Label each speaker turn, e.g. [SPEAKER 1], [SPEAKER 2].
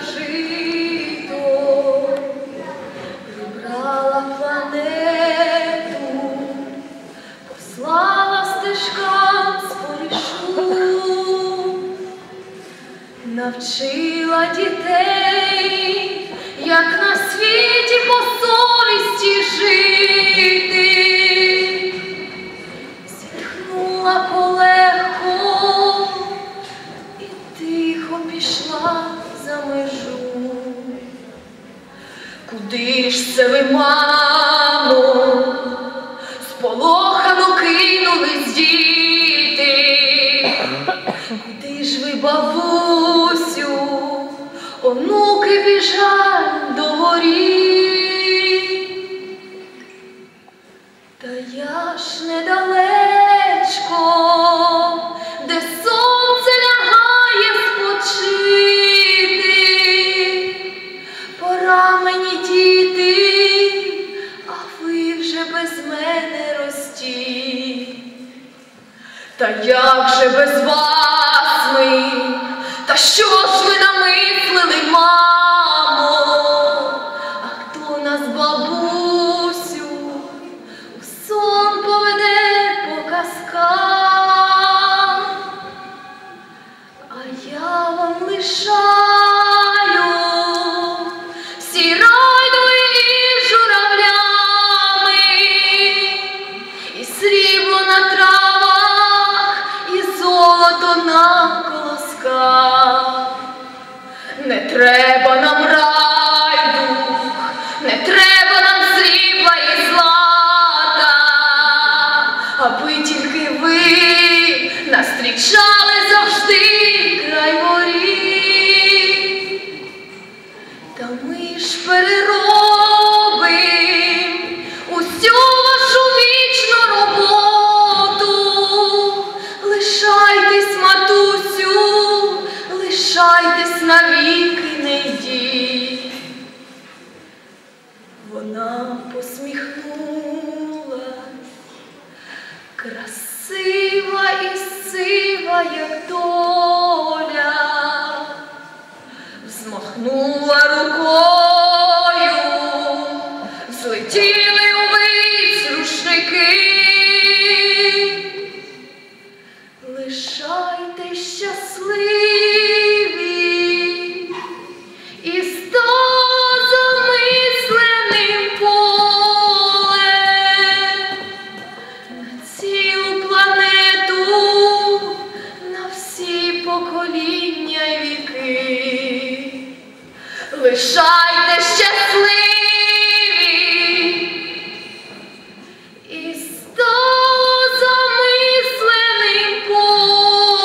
[SPEAKER 1] жито, прибрала планету, послала стежкам спорішу, навчила дітей, як на світі по совісті жити. Зітхнула полегко Куди ж це ви, мамо? Сполохано кинулись діти. Куди ж ви, бабусю? Онуки біжать до воріт. Та я ж недалечко, Та як же без вас ми? Та що ж ви намислили, мамо? А хто нас, бабусю, у сон поведе по казкам? А я вам лишаю Не треба нам райду, не треба нам срібла і злата, аби тільки ви нас зустрічали завжди край воріт. Та ми ж переробим усю вашу вічну роботу. Лишайтесь, матусю, лишайтесь навіки, не йдіть. Вона посміхнулась, красива і сива, як доля. Взмахнула рукою, Лишайте щасливі. І сто замисленим полем